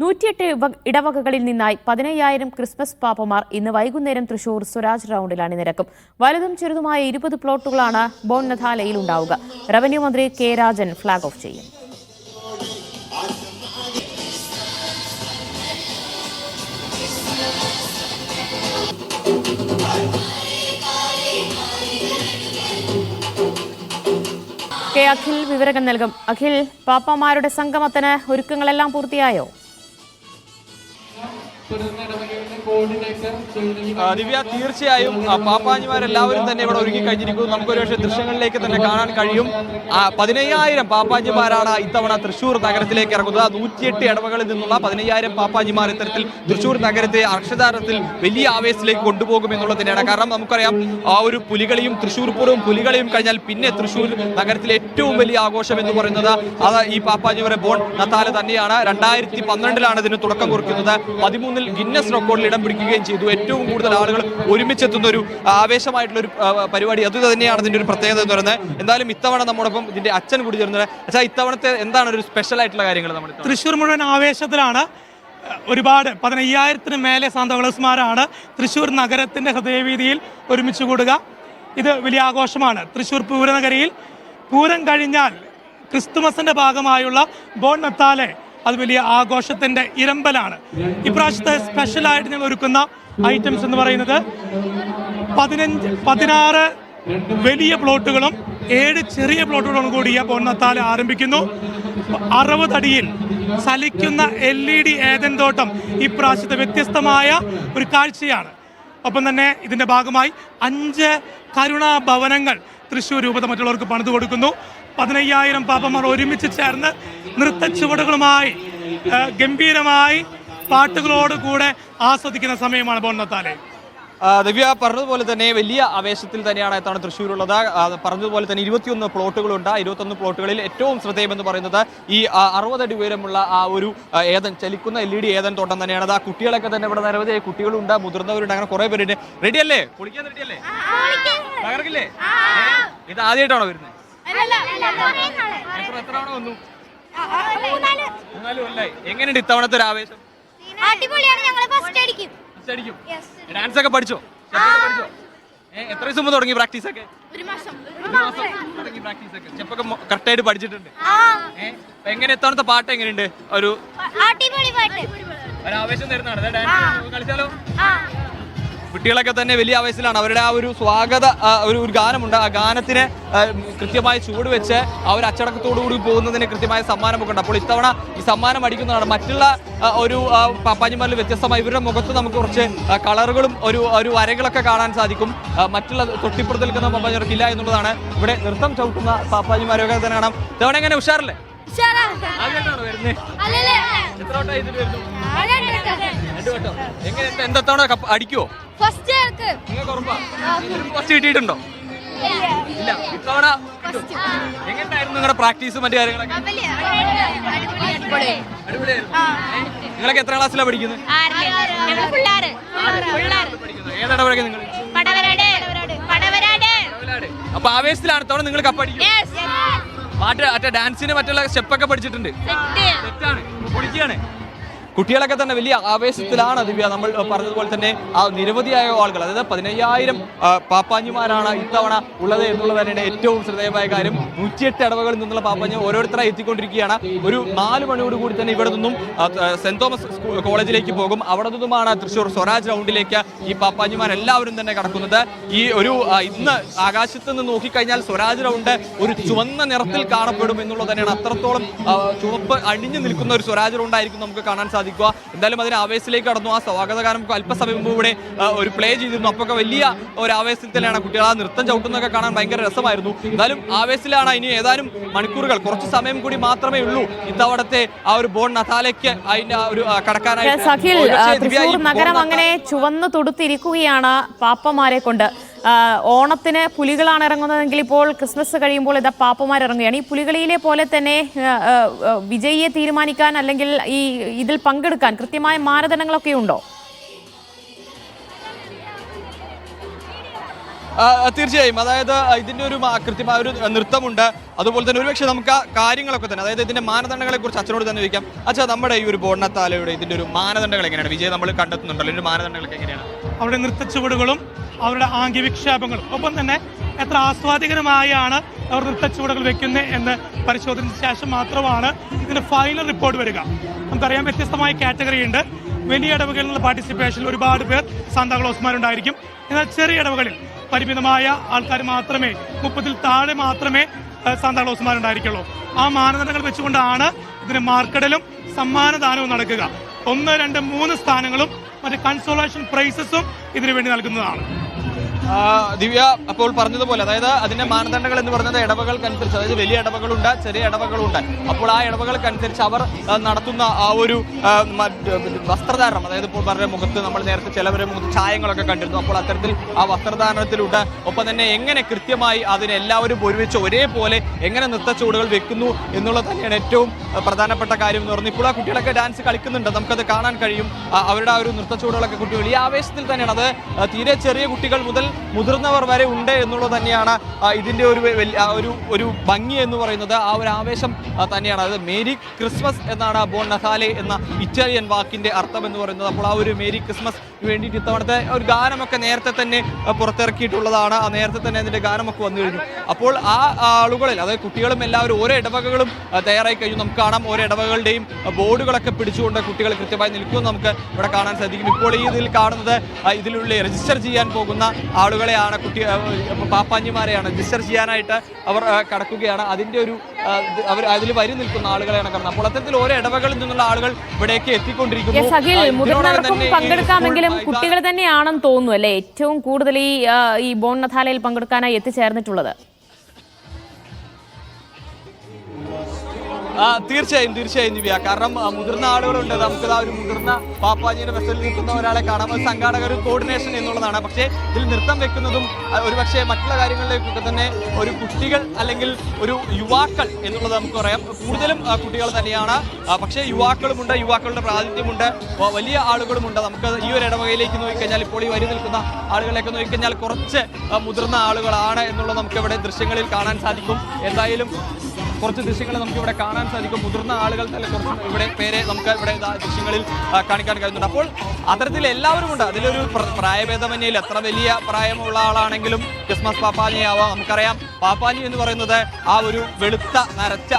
നൂറ്റിയെട്ട് ഇടവകകളിൽ നിന്നായി പതിനയ്യായിരം ക്രിസ്മസ് പാപ്പമാർ ഇന്ന് വൈകുന്നേരം തൃശൂർ സ്വരാജ് റൗണ്ടിൽ അണിനിരക്കും. വലുതും ചെറുതുമായ ഇരുപത് പ്ലോട്ടുകളാണ് ബോൺനഥാലയിൽ ഉണ്ടാവുക. റവന്യൂ മന്ത്രി കെ രാജൻ ഫ്ളാഗ് ഓഫ് ചെയ്യും. കെ അഖിൽ വിവരങ്ങൾ നൽകും. അഖിൽ പാപ്പമാരുടെ സംഗമത്തിന് ഒരുക്കങ്ങളെല്ലാം പൂർത്തിയായോ? ആ, ദിവ്യ തീർച്ചയായും പാപ്പാജിമാരെല്ലാവരും തന്നെ ഇവിടെ ഒരുങ്ങി കഴിഞ്ഞിരിക്കുന്നു. നമുക്ക് ഒരുപക്ഷെ ദൃശ്യങ്ങളിലേക്ക് തന്നെ കാണാൻ കഴിയും. പതിനയ്യായിരം പാപ്പാജിമാരാണ് ഇത്തവണ തൃശ്ശൂർ നഗരത്തിലേക്ക് ഇറങ്ങുന്നത്. നൂറ്റിയെട്ട് ഇടവകളിൽ നിന്നുള്ള പതിനയ്യായിരം പാപ്പാജിമാർ ഇത്തരത്തിൽ തൃശ്ശൂർ നഗരത്തെ അക്ഷരാർത്ഥത്തിൽ വലിയ ആവേശത്തിലേക്ക് കൊണ്ടുപോകും എന്നുള്ളത് തന്നെയാണ് കാരണം നമുക്കറിയാം ആ ഒരു പുലികളിയും തൃശ്ശൂർ പൂരവും പുലികളിയും കഴിഞ്ഞാൽ പിന്നെ തൃശ്ശൂർ നഗരത്തിലെ ഏറ്റവും വലിയ ആഘോഷം എന്ന് പറയുന്നത് അത് ഈ പാപ്പാജിമാരെ ബോൺ നത്താല തന്നെയാണ്. രണ്ടായിരത്തി പന്ത്രണ്ടിലാണ് ഇതിന് തുടക്കം കുറിക്കുന്നത്. പതിമൂന്നിൽ ഗിന്നസ് റെക്കോർഡിൽ ഇടം പിടിക്കുകയും ചെയ്തു. ഏറ്റവും കൂടുതൽ ആളുകൾ ഒരുമിച്ചെത്തുന്ന ഒരു ആവേശമായിട്ടുള്ള ഒരു പരിപാടി അത് തന്നെയാണ് ഇതിന്റെ ഒരു പ്രത്യേകത എന്ന് പറയുന്നത്. എന്തായാലും ഇത്തവണ നമ്മോടൊപ്പം ഇതിന്റെ അച്ഛൻ കൂടി ചേർന്നത് അച്ഛാ ഇത്തവണത്തെ എന്താണ് ഒരു സ്പെഷ്യൽ ആയിട്ടുള്ള കാര്യങ്ങൾ നമ്മൾ തൃശ്ശൂർ മുഴുവൻ ആവേശത്തിലാണ്. ഒരുപാട് പതിനയ്യായിരത്തിന് മേലെ സാന്തോളസ്മാരാണ് തൃശ്ശൂർ നഗരത്തിന്റെ ഹൃദയവീതിയിൽ ഒരുമിച്ച് കൂടുക. ഇത് വലിയ ആഘോഷമാണ്. തൃശ്ശൂർ പൂരനഗരിയിൽ പൂരം കഴിഞ്ഞാൽ ക്രിസ്തുമസിന്റെ ഭാഗമായുള്ള ബോൺ നത്താലെ അത് വലിയ ആഘോഷത്തിന്റെ ഇരമ്പലാണ്. ഇപ്രാവശ്യത്തെ സ്പെഷ്യലായിട്ട് ഞങ്ങൾ ഒരുക്കുന്ന ഐറ്റംസ് എന്ന് പറയുന്നത് പതിനഞ്ച് പതിനാറ് വലിയ പ്ലോട്ടുകളും ഏഴ് ചെറിയ പ്ലോട്ടുകളും ഈ പൊന്നത്താൽ ആരംഭിക്കുന്നു. അറുപതടിയിൽ ചലിക്കുന്ന എൽ ഇ ഡി ഏതൻ തോട്ടം ഇപ്രാവശ്യത്തെ വ്യത്യസ്തമായ ഒരു കാഴ്ചയാണ്. ഒപ്പം തന്നെ ഇതിന്റെ ഭാഗമായി അഞ്ച് കരുണാ ഭവനങ്ങൾ തൃശ്ശൂർ രൂപത മറ്റുള്ളവർക്ക് പണിത് കൊടുക്കുന്നു. പതിനയ്യായിരം പാപ്പന്മാർ ഒരുമിച്ച് ചേർന്ന് നൃത്ത ചുവടുകളുമായി ഗംഭീരമായി പാട്ടുകളോട് കൂടെ ആസ്വദിക്കുന്ന സമയമാണ് ബോണ്ണത്താലെ ആ, ദിവ്യ പറഞ്ഞതുപോലെ തന്നെ വലിയ ആവേശത്തിൽ തന്നെയാണ് എത്താണ് തൃശ്ശൂരുള്ളത്. പറഞ്ഞതുപോലെ തന്നെ ഇരുപത്തിയൊന്ന് പ്ലോട്ടുകളുണ്ട്. ഇരുപത്തൊന്ന് പ്ലോട്ടുകളിൽ ഏറ്റവും ശ്രദ്ധേയമെന്ന് പറയുന്നത് ഈ അറുപതടി ഉയരമുള്ള ആ ഒരു ഏതൻ ചലിക്കുന്ന എൽ ഇ ഡി ഏതൻ തോട്ടം തന്നെയാണ്. അത് ആ കുട്ടികളൊക്കെ തന്നെ ഇവിടെ നിരവധി കുട്ടികളുണ്ട് മുതിർന്നവരുണ്ട് അങ്ങനെ കുറേ പേരുണ്ട്. റെഡിയല്ലേ കുളിക്കാൻ റെഡിയല്ലേ തകർക്കില്ലേ? ഇത് ആദ്യമായിട്ടാണോ വരുന്നത്? എത്ര എത്ര തവണ വന്നു? മൂന്നാൽ. കൊല്ലായി. എങ്ങനെയുണ്ട് ഇത്തവണത്തെ ഒരു ആവേശം? അടിപൊളിയാണ്. ഫസ്റ്റ് അടിക്കും. ഫസ്റ്റ് അടിക്കും. ഡാൻസ് ഒക്കെ പഠിച്ചോ? പഠിച്ചോ? എത്ര ദിവസം മുമ്പ് തുടങ്ങി പ്രാക്ടീസ് ഒക്കെ? ഒരു മാസം. ഒരു മാസം തുടങ്ങി പ്രാക്ടീസ് ഒക്കെ. സ്റ്റെപ്പൊക്കെ കറക്റ്റ് ആയിട്ട് പഠിച്ചിട്ടുണ്ട്. എങ്ങനെ എത്താണത്തെ പാട്ട് എങ്ങനെയുണ്ട്? ഒരു അടിപൊളി പാട്ട്. ഒരു ആവേശം തരുന്നതാണ്. ഡാൻസ് കളിച്ചാലോ? കുട്ടികളൊക്കെ തന്നെ വലിയ ആവേശത്തിലാണ്. അവരുടെ ആ ഒരു സ്വാഗത ഒരു ഒരു ഗാനമുണ്ട്. ആ ഗാനത്തിന് കൃത്യമായ ചൂട് വെച്ച് ആ ഒരു അച്ചടക്കത്തോടു കൂടി പോകുന്നതിന് കൃത്യമായ സമ്മാനമൊക്കെ ഉണ്ട്. അപ്പോൾ ഇത്തവണ ഈ സമ്മാനം അടിക്കുന്നതാണ്. മറ്റുള്ള ഒരു പാപ്പാജിമാരിൽ വ്യത്യസ്തമായി ഇവരുടെ മുഖത്ത് നമുക്ക് കുറച്ച് കളറുകളും ഒരു ഒരു വരകളൊക്കെ കാണാൻ സാധിക്കും. മറ്റുള്ള തൊട്ടിപ്പുറത്ത് നിൽക്കുന്ന പാപ്പാജിമാർക്ക് ഇല്ല എന്നുള്ളതാണ്. ഇവിടെ നൃത്തം ചവിട്ടുന്ന പാപ്പാജിമാരൊക്കെ തന്നെ കാണാം. ഇത്തവണ എങ്ങനെ? ഉഷാറല്ലേ? ആദ്യമായിട്ടാണോ വരുന്നത് എത്ര വട്ടമായി ഇതിൽ വരുന്നു? രണ്ട് വട്ടം. എങ്ങനെ എന്താ- എന്താ കപ്പ് അടിക്കുവോ? നിങ്ങൾക്ക് ഉറപ്പാ? ഫസ്റ്റ് കിട്ടിയിട്ടുണ്ടോ? ഇല്ല. ഇത്തവണ കിട്ടും. എങ്ങനെയായിരുന്നു നിങ്ങളുടെ പ്രാക്ടീസും മറ്റു കാര്യങ്ങളൊക്കെ? നിങ്ങളൊക്കെ എത്ര ക്ലാസ്സിലാണ് പഠിക്കുന്നത്? ഏതാണ് നിങ്ങൾ അപ്പൊ ആവേശത്തിലാണ് തവണ നിങ്ങൾ കപ്പടിക്കും മറ്റേ മറ്റേ ഡാൻസിന് മറ്റുള്ള സ്റ്റെപ്പൊക്കെ പഠിച്ചിട്ടുണ്ട്. തെറ്റാണ് പൊളിക്കുകയാണ്. കുട്ടികളൊക്കെ തന്നെ വലിയ ആവേശത്തിലാണ് ദിവ്യ നമ്മൾ പറഞ്ഞതുപോലെ തന്നെ ആ നിരവധിയായ ആളുകൾ. അതായത് പതിനയ്യായിരം പാപ്പാഞ്ഞിമാരാണ് ഇത്തവണ ഉള്ളത് എന്നുള്ളത് തന്നെയാണ് ഏറ്റവും ശ്രദ്ധേയമായ കാര്യം. നൂറ്റിയെട്ട് ഇടവകളിൽ നിന്നുള്ള പാപ്പാഞ്ഞി ഓരോരുത്തരായി എത്തിക്കൊണ്ടിരിക്കുകയാണ്. ഒരു നാല് മണിയോട് കൂടി തന്നെ ഇവിടെ നിന്നും സെന്റ് തോമസ് കോളേജിലേക്ക് പോകും. അവിടെ നിന്നുമാണ് തൃശ്ശൂർ സ്വരാജ് റൗണ്ടിലേക്ക് ഈ പാപ്പാഞ്ഞിമാർ എല്ലാവരും തന്നെ കടക്കുന്നത്. ഈ ഒരു ഇന്ന് ആകാശത്ത് നിന്ന് നോക്കിക്കഴിഞ്ഞാൽ സ്വരാജ് റൗണ്ട് ഒരു ചുവന്ന നിറത്തിൽ കാണപ്പെടും എന്നുള്ളത് തന്നെയാണ് അത്രത്തോളം ചുവപ്പ് അണിഞ്ഞു നിൽക്കുന്ന ഒരു സ്വരാജ് ഗ്രൗണ്ടായിരിക്കും നമുക്ക് കാണാൻ സാധിക്കുക എന്തായാലും അതിന് ആവേശത്തിലേക്ക് കടന്നു. ആ സ്വാഗതകാരം അല്പസമയം മുമ്പ് ഇവിടെ ഒരു പ്ലേ ചെയ്തിരുന്നു. അപ്പോൾ ഒക്കെ വലിയ ഒരു ആവേശത്തിലാണ് കുട്ടികൾ ആ നൃത്തം ചവിട്ടുന്നതൊക്കെ കാണാൻ ഭയങ്കര രസമായിരുന്നു. എന്തായാലും ആവേശത്തിലാണ് ഇനി ഏതാനും മണിക്കൂറുകൾ. കുറച്ച് സമയം കൂടി മാത്രമേ ഉള്ളൂ ഇത്തവണത്തെ ആ ഒരു ബോൺ നഥാലയ്ക്ക് അതിന്റെ ആ ഒരു കടക്കാനായി നഗരം അങ്ങനെ ചുവന്നു തൊടുത്തിരിക്കുകയാണ് പാപ്പമാരെ കൊണ്ട്. ഓണത്തിന് പുലികളാണ് ഇറങ്ങുന്നതെങ്കിൽ ഇപ്പോൾ ക്രിസ്മസ് കഴിയുമ്പോൾ ഇതാ പാപ്പമാർ ഇറങ്ങുകയാണ്. ഈ പുലികളിയിലെ പോലെ തന്നെ വിജയിയെ തീരുമാനിക്കാൻ അല്ലെങ്കിൽ ഈ ഇതിൽ പങ്കെടുക്കാൻ കൃത്യമായ മാനദണ്ഡങ്ങളൊക്കെ ഉണ്ടോ? തീർച്ചയായും. അതായത് ഇതിന്റെ ഒരു കൃത്യമായ ഒരു നൃത്തമുണ്ട്. അതുപോലെ തന്നെ ഒരുപക്ഷെ നമുക്ക് ആ കാര്യങ്ങളൊക്കെ തന്നെ അതായത് ഇതിന്റെ മാനദണ്ഡങ്ങളെക്കുറിച്ച് അച്ഛനോട് തന്നെ ചോദിക്കാം. അച്ഛാ നമ്മുടെ ഈ ഒരു ബോണ്ണത്താലയുടെ ഇതിന്റെ ഒരു മാനദണ്ഡങ്ങൾ എങ്ങനെയാണ് വിജയം നമ്മൾ കണ്ടെത്തുന്നുണ്ടല്ലോ. ഇതിന്റെ മാനദണ്ഡങ്ങളൊക്കെ എങ്ങനെയാണ്? അവിടെ നൃത്തച്ചുവടുകളും അവരുടെ ആംഗ്യവിക്ഷേപങ്ങളും ഒപ്പം തന്നെ എത്ര ആസ്വാദികരമായാണ് അവർ നൃത്തച്ചുവടുകൾ വെക്കുന്നത് എന്ന് പരിശോധിച്ച ശേഷം മാത്രമാണ് ഇതിന്റെ ഫൈനൽ റിപ്പോർട്ട് വരിക. നമുക്കറിയാം വ്യത്യസ്തമായ കാറ്റഗറി ഉണ്ട്. വലിയ ഇടവകളിൽ നിന്നുള്ള പാർട്ടിസിപ്പേഷൻ ഒരുപാട് പേർ സാന്താക്ലോസ്മാരുണ്ടായിരിക്കും എന്നാൽ ചെറിയ ഇടവകളിൽ പരിമിതമായ ആൾക്കാർ മാത്രമേ മുപ്പതിൽ താഴെ മാത്രമേ സാന്താ സാന്താക്ലോസ്മാരുണ്ടായിരിക്കുള്ളൂ ആ മാനദണ്ഡങ്ങൾ വെച്ചുകൊണ്ടാണ് ഇതിന് മാർക്കടലും സമ്മാനദാനവും നടക്കുക. ഒന്ന് രണ്ട് മൂന്ന് സ്ഥാനങ്ങളും മറ്റ് കൺസോളേഷൻ പ്രൈസസും ഇതിനു വേണ്ടി നൽകുന്നതാണ്. ദിവ്യ അപ്പോൾ പറഞ്ഞതുപോലെ അതായത് അതിന്റെ മാനദണ്ഡങ്ങൾ എന്ന് പറയുന്നത് ഇടവകൾക്കനുസരിച്ച് അതായത് വലിയ ഇടവകളുണ്ട് ചെറിയ ഇടവകളുണ്ട്. അപ്പോൾ ആ ഇടവകൾക്കനുസരിച്ച് അവർ നടത്തുന്ന ആ ഒരു വസ്ത്രധാരണം അതായത് ഇപ്പോൾ പറഞ്ഞ മുഖത്ത് നമ്മൾ നേരത്തെ ചിലവരെ മുഖത്ത് ചായങ്ങളൊക്കെ കണ്ടിരുന്നു. അപ്പോൾ അത്തരത്തിൽ ആ വസ്ത്രധാരണത്തിലുണ്ട്. ഒപ്പം തന്നെ എങ്ങനെ കൃത്യമായി അതിന് എല്ലാവരും ഒരുമിച്ച് ഒരേപോലെ എങ്ങനെ നൃത്തച്ചുവടുകൾ വെക്കുന്നു എന്നുള്ളത് തന്നെയാണ് ഏറ്റവും പ്രധാനപ്പെട്ട കാര്യം എന്ന് പറഞ്ഞു ഇപ്പോൾ ആ കുട്ടികളൊക്കെ ഡാൻസ് കളിക്കുന്നുണ്ട്. നമുക്കത് കാണാൻ കഴിയും. അവരുടെ ആ ഒരു നൃത്തച്ചുവടുകളൊക്കെ കുട്ടികൾ ഈ ആവേശത്തിൽ തന്നെയാണ്. അത് തീരെ ചെറിയ കുട്ടികൾ മുതൽ മുതിർന്നവർ വരെ ഉണ്ട് എന്നുള്ളത് തന്നെയാണ് ഇതിന്റെ ഒരു ഒരു ഒരു ഭംഗി എന്ന് പറയുന്നത്. ആ ഒരു ആവേശം തന്നെയാണ്. അതായത് മേരി ക്രിസ്മസ് എന്നാണ് ബോൺ നഹാലെ എന്ന ഇറ്റാലിയൻ വാക്കിന്റെ അർത്ഥം എന്ന് പറയുന്നത്. അപ്പോൾ ആ ഒരു മേരി ക്രിസ്മസ് വേണ്ടിയിട്ട് ഇത്തവണത്തെ ഒരു ഗാനമൊക്കെ നേരത്തെ തന്നെ പുറത്തിറക്കിയിട്ടുള്ളതാണ്. ആ നേരത്തെ തന്നെ അതിന്റെ ഗാനമൊക്കെ വന്നു കഴിഞ്ഞു. അപ്പോൾ ആ ആളുകളിൽ അതായത് കുട്ടികളും എല്ലാവരും ഓരോ ഇടവകകളും തയ്യാറായി കഴിഞ്ഞു. നമുക്ക് കാണാം ഓരോ ഇടവകളുടെയും ബോർഡുകളൊക്കെ പിടിച്ചുകൊണ്ട് കുട്ടികൾ കൃത്യമായി നിൽക്കുമെന്ന് നമുക്ക് ഇവിടെ കാണാൻ സാധിക്കും. ഇപ്പോൾ ഈ ഇതിൽ കാണുന്നത് ഇതിലുള്ള രജിസ്റ്റർ ചെയ്യാൻ പോകുന്ന ആളുകളെയാണ് കുട്ടി പാപ്പാഞ്ഞിമാരെയാണ് രജിസ്റ്റർ ചെയ്യാനായിട്ട് അവർ കടക്കുകയാണ്. അതിന്റെ ഒരു അവർ അതിൽ വരി നിൽക്കുന്ന ആളുകളെയാണ് കാരണം അപ്പോൾ അത്തരത്തിൽ ഓരോ ഇടവകളിൽ നിന്നുള്ള ആളുകൾ ഇവിടേക്ക് എത്തിക്കൊണ്ടിരിക്കുന്നു. മുതിർന്നവർക്കും പങ്കെടുക്കാമെങ്കിലും കുട്ടികൾ തന്നെയാണെന്ന് തോന്നുന്നു അല്ലേ? ഏറ്റവും കൂടുതൽ ഈ ഈ ബോൺ നഥാലയിൽ പങ്കെടുക്കാനായി എത്തിച്ചേർന്നിട്ടുള്ളത്. തീർച്ചയായും തീർച്ചയായും ദിവ്യ കാരണം മുതിർന്ന ആളുകളുണ്ട്. നമുക്ക് ആ ഒരു മുതിർന്ന പാപ്പാജിയുടെ ബസ്സിൽ നിൽക്കുന്ന ഒരാളെ കാണാം. അത് സംഘാടക ഒരു കോർഡിനേഷൻ എന്നുള്ളതാണ്. പക്ഷേ ഇതിൽ നൃത്തം വെക്കുന്നതും ആ, ഒരു പക്ഷേ മറ്റുള്ള കാര്യങ്ങളിലേക്കൊക്കെ തന്നെ ഒരു കുട്ടികൾ അല്ലെങ്കിൽ ഒരു യുവാക്കൾ എന്നുള്ളത് നമുക്ക് പറയാം. കൂടുതലും കുട്ടികൾ തന്നെയാണ്. പക്ഷേ യുവാക്കളുമുണ്ട് യുവാക്കളുടെ പ്രാതിനിധ്യമുണ്ട്. വലിയ ആളുകളുമുണ്ട്. നമുക്ക് ഈ ഒരു ഇടവകയിലേക്ക് നോക്കിക്കഴിഞ്ഞാൽ ഇപ്പോൾ ഈ വരി നിൽക്കുന്ന ആളുകളെയൊക്കെ നോക്കിക്കഴിഞ്ഞാൽ കുറച്ച് മുതിർന്ന ആളുകളാണ് എന്നുള്ളത് നമുക്ക് ഇവിടെ ദൃശ്യങ്ങളിൽ കാണാൻ സാധിക്കും. എന്തായാലും കുറച്ച് ദൃശ്യങ്ങൾ നമുക്ക് ഇവിടെ കാണാൻ സാധിക്കും. മുതിർന്ന ആളുകൾ തന്നെ കുറച്ച് ഇവിടെ പേരെ നമുക്ക് ഇവിടെ ദൃശ്യങ്ങളിൽ കാണിക്കാൻ കഴിയുന്നുണ്ട്. അപ്പോൾ അത്തരത്തിൽ എല്ലാവരും ഉണ്ട്. അതിലൊരു പ്ര- പ്രായഭേദമന്യയിൽ എത്ര വലിയ പ്രായമുള്ള ആളാണെങ്കിലും ക്രിസ്മസ് പാപ്പാനിയാവാം നമുക്കറിയാം. പാപ്പാനി എന്ന് പറയുന്നത് ആ ഒരു വെളുത്ത നരച്ച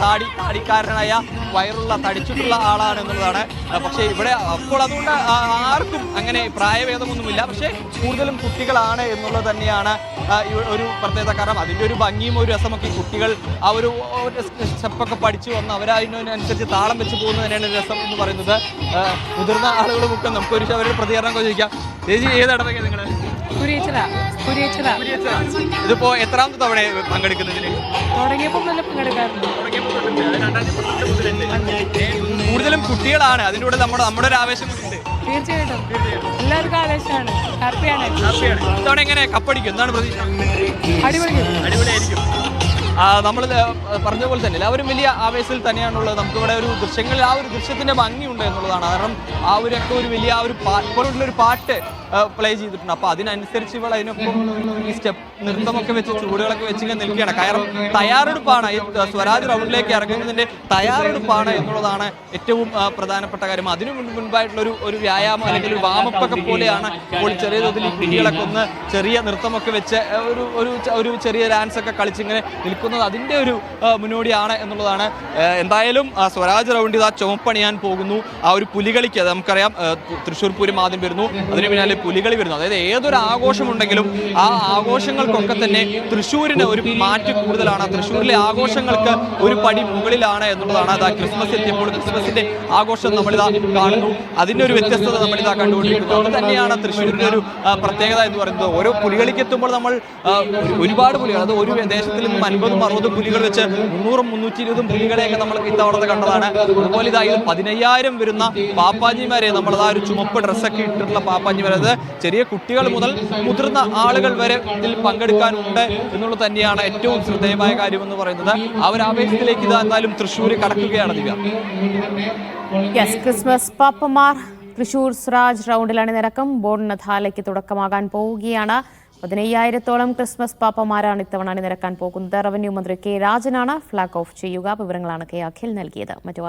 താടി താടിക്കാരനായ വയറുള്ള തടിച്ചിട്ടുള്ള ആളാണ് എന്നുള്ളതാണ്. പക്ഷേ ഇവിടെ അപ്പോൾ അതുകൊണ്ട് ആർക്കും അങ്ങനെ പ്രായഭേദമൊന്നുമില്ല. പക്ഷേ കൂടുതലും കുട്ടികളാണ് എന്നുള്ളത് തന്നെയാണ് ഒരു പ്രത്യേകത കാരണം അതിന്റെ ഒരു ഭംഗിയും ഒരു രസമൊക്കെ കുട്ടികൾ ആ ഒരു സ്റ്റെപ്പൊക്കെ പഠിച്ചു വന്ന് അവരതിനനുസരിച്ച് താളം വെച്ച് പോകുന്നത് തന്നെയാണ് രസം എന്ന് പറയുന്നത്. മുതിർന്ന ആളുകൾ മുഖം നമുക്ക് ഒരു അവരുടെ പ്രതികരണം ചോദിക്കാം. ചേച്ചി ഏതാണ് നിങ്ങൾ ഇതിപ്പോ എത്രാമത്തെ തവണ പങ്കെടുക്കുന്നതിന്? കൂടുതലും കുട്ടികളാണ്. അതിന്റെ കൂടെ നമ്മുടെ നമ്മുടെ ഒരു ആവേശം തീർച്ചയായിട്ടും. എല്ലാവർക്കും ആവേശമാണ്. ഹാപ്പിയാണ് ഇത്തവണ എങ്ങനെ കപ്പടിക്കും എന്താണ് പ്രതീക്ഷ? അടിപൊളി. അടിപൊളിയായിരിക്കും. നമ്മൾ പറഞ്ഞ പോലെ തന്നെ എല്ലാവരും വലിയ ആവേശത്തിൽ തന്നെയാണുള്ളത്. നമുക്കിവിടെ ഒരു ദൃശ്യങ്ങളിൽ ആ ഒരു ദൃശ്യത്തിന്റെ ഭംഗിയുണ്ട് എന്നുള്ളതാണ്. കാരണം ആ ഒരുക്കെ ഒരു വലിയ ആ ഒരു പാ- ഇപ്പോഴുള്ള ഒരു പാട്ട് പ്ലേ ചെയ്തിട്ടുണ്ട്. അപ്പൊ അതിനനുസരിച്ച് ഇവൾ അതിനൊപ്പം ഈ സ്റ്റെപ്പ് നൃത്തമൊക്കെ വെച്ച് ചൂടുകളൊക്കെ വെച്ചിങ്ങനെ നിൽക്കുകയാണ്. കാരണം തയ്യാറെടുപ്പാണ്. ഈ സ്വരാജ് റൗണ്ടിലേക്ക് ഇറങ്ങുന്നതിന്റെ തയ്യാറെടുപ്പാണ് എന്നുള്ളതാണ് ഏറ്റവും പ്രധാനപ്പെട്ട കാര്യം. അതിനു മുൻപായിട്ടുള്ള ഒരു വ്യായാമം അല്ലെങ്കിൽ ഒരു വാമപ്പ് ഒക്കെ പോലെയാണ് ഇപ്പോൾ ചെറിയ തോതിൽ ഈ കുട്ടികളൊക്കെ ഒന്ന് ചെറിയ നൃത്തമൊക്കെ വെച്ച് ഒരു ഒരു ഒരു ചെറിയ ഡാൻസ് ഒക്കെ കളിച്ച് ഇങ്ങനെ നിൽക്കുന്നത് അതിന്റെ ഒരു മുന്നോടിയാണ് എന്നുള്ളതാണ്. എന്തായാലും സ്വരാജ് റൗണ്ട് ആ ചുമപ്പണിയാൻ പോകുന്നു. ആ ഒരു പുലികളിക്ക് നമുക്കറിയാം. തൃശ്ശൂർ പൂരം ആദ്യം വരുന്നു. അതിന് പിന്നാലെ പുലികളി വരുന്നു. അതായത് ഏതൊരു ആഘോഷമുണ്ടെങ്കിലും ആ ആഘോഷങ്ങൾക്കൊക്കെ തന്നെ തൃശ്ശൂരിന് ഒരു മാറ്റ് കൂടുതലാണ്. തൃശ്ശൂരിലെ ആഘോഷങ്ങൾക്ക് ഒരു പടി മുകളിലാണ് എന്നുള്ളതാണ് അതാ ക്രിസ്മസ് എത്തിയപ്പോൾ ക്രിസ്മസിന്റെ ആഘോഷം നമ്മളിതാ കാണുന്നു. അതിന്റെ ഒരു വ്യത്യസ്തത നമ്മളിതാ കണ്ടുകൊണ്ടിരിക്കുന്നു. അത് തന്നെയാണ് തൃശ്ശൂരിന്റെ ഒരു പ്രത്യേകത എന്ന് പറയുന്നത്. ഓരോ പുലികളിക്ക് എത്തുമ്പോൾ നമ്മൾ ഒരുപാട് പുലികൾ അത് ഒരു ദേശത്തിൽ നിന്നും അൻപതും അറുപതും പുലികൾ വെച്ച് മുന്നൂറും മുന്നൂറ്റി ഇരുപതും പുലികളെയൊക്കെ നമ്മൾ ഇത്തവണത്തെ കണ്ടതാണ്. അതുപോലെ ഇത് പതിനയ്യായിരം വരുന്ന പാപ്പാജിമാരെ നമ്മളതാ ഒരു ചുമപ്പ് ഡ്രസ്സൊക്കെ ഇട്ടിട്ടുള്ള പാപ്പാജിമാരെ. അത് ചെറിയ കുട്ടികൾ മുതൽ മുതിർന്ന ആളുകൾ വരെ ഇതിൽ പങ്കെടുക്കാനുണ്ട് എന്നുള്ളത് തന്നെയാണ് ഏറ്റവും ശ്രദ്ധേയമായ കാര്യം എന്ന് പറയുന്നത്. ഒരു ആവേശത്തിലേക്ക് ഇത് എന്തായാലും തൃശ്ശൂർ കടക്കുകയാണ് ദിവ്യ. യെസ് ക്രിസ്മസ് പാപ്പമാർ തൃശൂർ സ്രാജ് റൗണ്ടിലാണ് നിരക്കം. ബോർണഥാലയ്ക്ക് തുടക്കമാകാൻ പോവുകയാണ്. പതിനയ്യായിരത്തോളം ക്രിസ്മസ് പാപ്പമാരാണ് ഇത്തവണ അണിനിരക്കാൻ പോകുന്നത്. റവന്യൂ മന്ത്രി കെ രാജനാണ്. ഫ്ളാഗ് ഓഫ് ചെയ്യുക. വിവരങ്ങളാണ് കെ അഖിൽ നൽകിയത്. മറ്റു